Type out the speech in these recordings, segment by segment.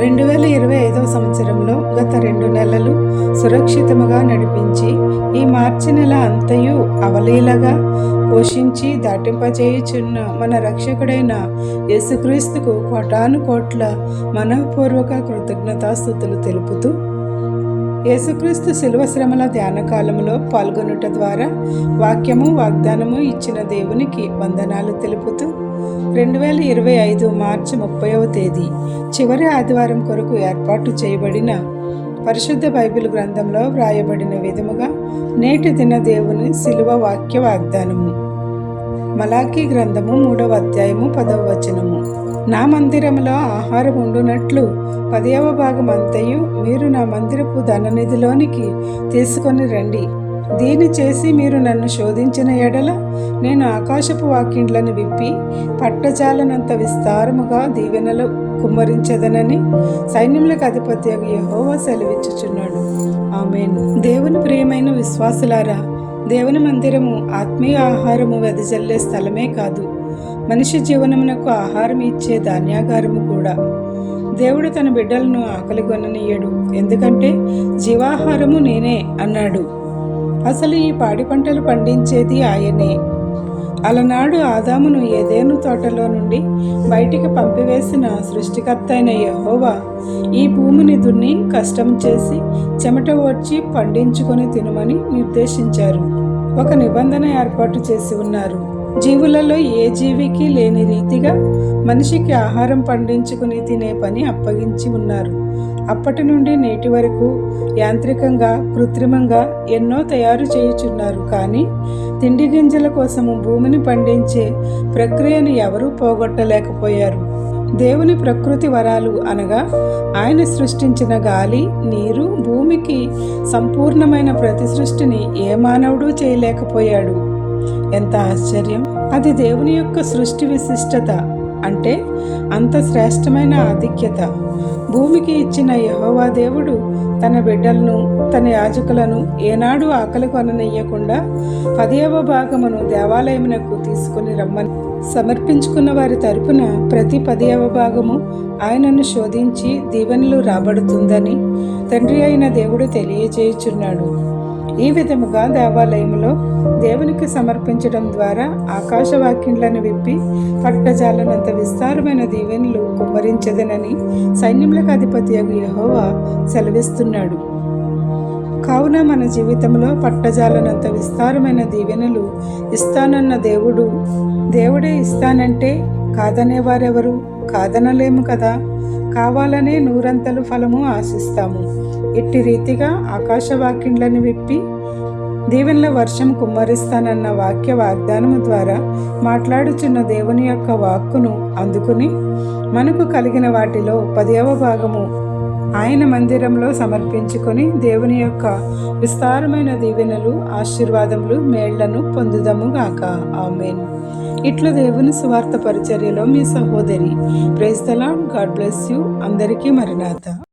రెండు వేల ఇరవై ఐదవ సంవత్సరంలో గత రెండు నెలలు సురక్షితముగా నడిపించి ఈ మార్చి నెల అంతయు అవలీలగా పోషించి దాటింపజేయుచున్న మన రక్షకుడైన యేసుక్రీస్తుకు కోటాను కోట్ల మనఃపూర్వక కృతజ్ఞతాస్థుతులు తెలుపుతూ యేసుక్రీస్తు శిలువ శ్రమల ధ్యానకాలంలో పాల్గొనుట ద్వారా వాక్యము వాగ్దానము ఇచ్చిన దేవునికి వందనాలు తెలుపుతూ రెండు వేల ఇరవై ఐదు మార్చి ముప్పైవ తేదీ చివరి ఆదివారం కొరకు ఏర్పాటు చేయబడిన పరిశుద్ధ బైబిల్ గ్రంథంలో వ్రాయబడిన విధముగా నేటి దిన దేవుని శిలువ వాక్య వాగ్దానము. మలాఖీ గ్రంథము మూడవ అధ్యాయము పదవ వచనము. నా మందిరములో ఆహారం ఉండునట్లు పదవ భాగం అంతయు మీరు నా మందిరపు ధననిధిలోనికి తీసుకొని రండి. దీని చేసి మీరు నన్ను శోధించిన ఎడల నేను ఆకాశపు వాకిండ్లను విప్పి పట్టజాలనంత విస్తారముగా దీవెనలు కుమ్మరించదనని సైన్యములకు అధిపతి యహోవా సెలవిచ్చుచున్నాడు. ఆమెను. దేవుని ప్రియమైన విశ్వాసులారా దేవుని మందిరము ఆత్మీయ ఆహారము వెదజల్లే స్థలమే కాదు. మనిషి జీవనమునకు ఆహారం ఇచ్చే ధాన్యాగారము కూడా. దేవుడు తన బిడ్డలను ఆకలి కొననీయడు. ఎందుకంటే జీవాహారము నేనే అన్నాడు. అసలు ఈ పాడి పంటలు పండించేది ఆయనే. అలనాడు ఆదామును ఏదేను తోటలో నుండి బయటికి పంపివేసిన సృష్టికర్త అయిన యహోవా ఈ భూమిని దున్ని కష్టం చేసి చెమట ఓడ్చి పండించుకొని తినమని నిర్దేశించారు. ఒక నిబంధన ఏర్పాటు చేసి ఉన్నారు. జీవులలో ఏ జీవికి లేని రీతిగా మనిషికి ఆహారం పండించుకుని తినే పని అప్పగించి ఉన్నారు. అప్పటి నుండి నేటి వరకు యాంత్రికంగా కృత్రిమంగా ఎన్నో తయారు చేయుచున్నారు. కానీ తిండి గింజల కోసము భూమిని పండించే ప్రక్రియను ఎవరూ పోగొట్టలేకపోయారు. దేవుని ప్రకృతి వరాలు అనగా ఆయన సృష్టించిన గాలి నీరు భూమికి సంపూర్ణమైన ప్రతి సృష్టిని ఏ మానవుడు చేయలేకపోయాడు. ఎంత ఆశ్చర్యం! అది దేవుని యొక్క సృష్టి విశిష్టత అంటే అంత శ్రేష్టమైన ఆధిక్యత. భూమికి ఇచ్చిన యహోవా దేవుడు తన బిడ్డలను తన యాజకులను ఏనాడు ఆకలి కొననీయకుండా పదేవ భాగమును దేవాలయమునకు తీసుకుని రమ్మని సమర్పించుకున్న వారి తరపున ప్రతి పదేవ భాగము ఆయనను శోధించి దీవెనలు రాబడుతుందని తండ్రి అయిన దేవుడు తెలియజేయుచున్నాడు. ఈ విధముగా దేవాలయంలో దేవునికి సమర్పించడం ద్వారా ఆకాశవాక్యంలను విప్పి పట్టజాలనంత విస్తారమైన దీవెనలు కుమ్మరించదనని సైన్యములకు అధిపతి యహోవా సెలవిస్తున్నాడు. కావున మన జీవితంలో పట్టజాలనంత విస్తారమైన దీవెనలు ఇస్తానన్న దేవుడు దేవుడే ఇస్తానంటే కాదనేవారెవరు? కాదనలేము కదా. కావాలనే నూరంతలు ఫలము ఆశిస్తాము. ఇట్టి రీతిగా ఆకాశవాక్యంలను విప్పి దీవెనల వర్షం కుమ్మరిస్తానన్న వాక్య వాగ్దానము ద్వారా మాట్లాడుచున్న దేవుని యొక్క వాక్కును అందుకుని మనకు కలిగిన వాటిలో పదవ భాగము ఆయన మందిరంలో సమర్పించుకొని దేవుని యొక్క విస్తారమైన దీవెనలు ఆశీర్వాదములు మేళ్ళను పొందుదము గాక. ఆమెన్. ఇట్లు దేవుని సువార్త పరిచర్యలో మీ సహోదరి ప్రైజ్ గాడ్ బ్లెస్ యూ. అందరికీ మరినాథ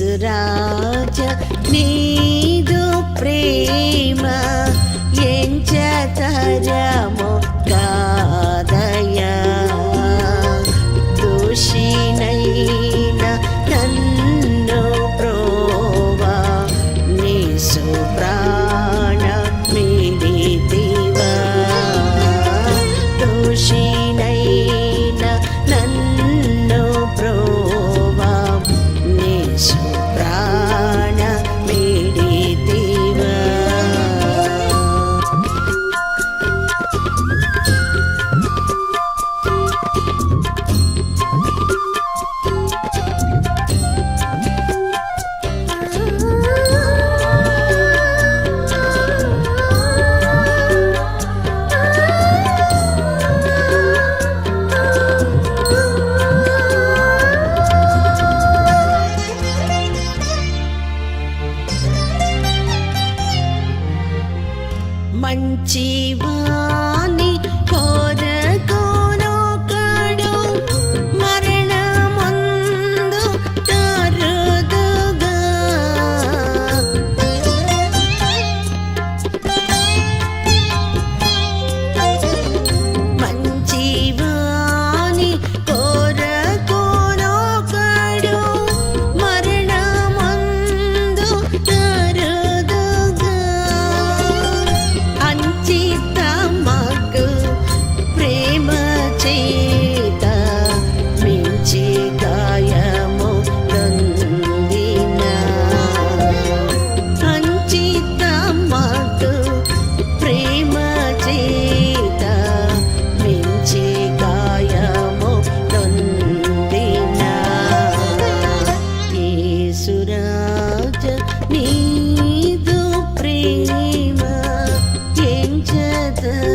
యేసురాజ నీదు ప్రేమ. வஞ்சிவா the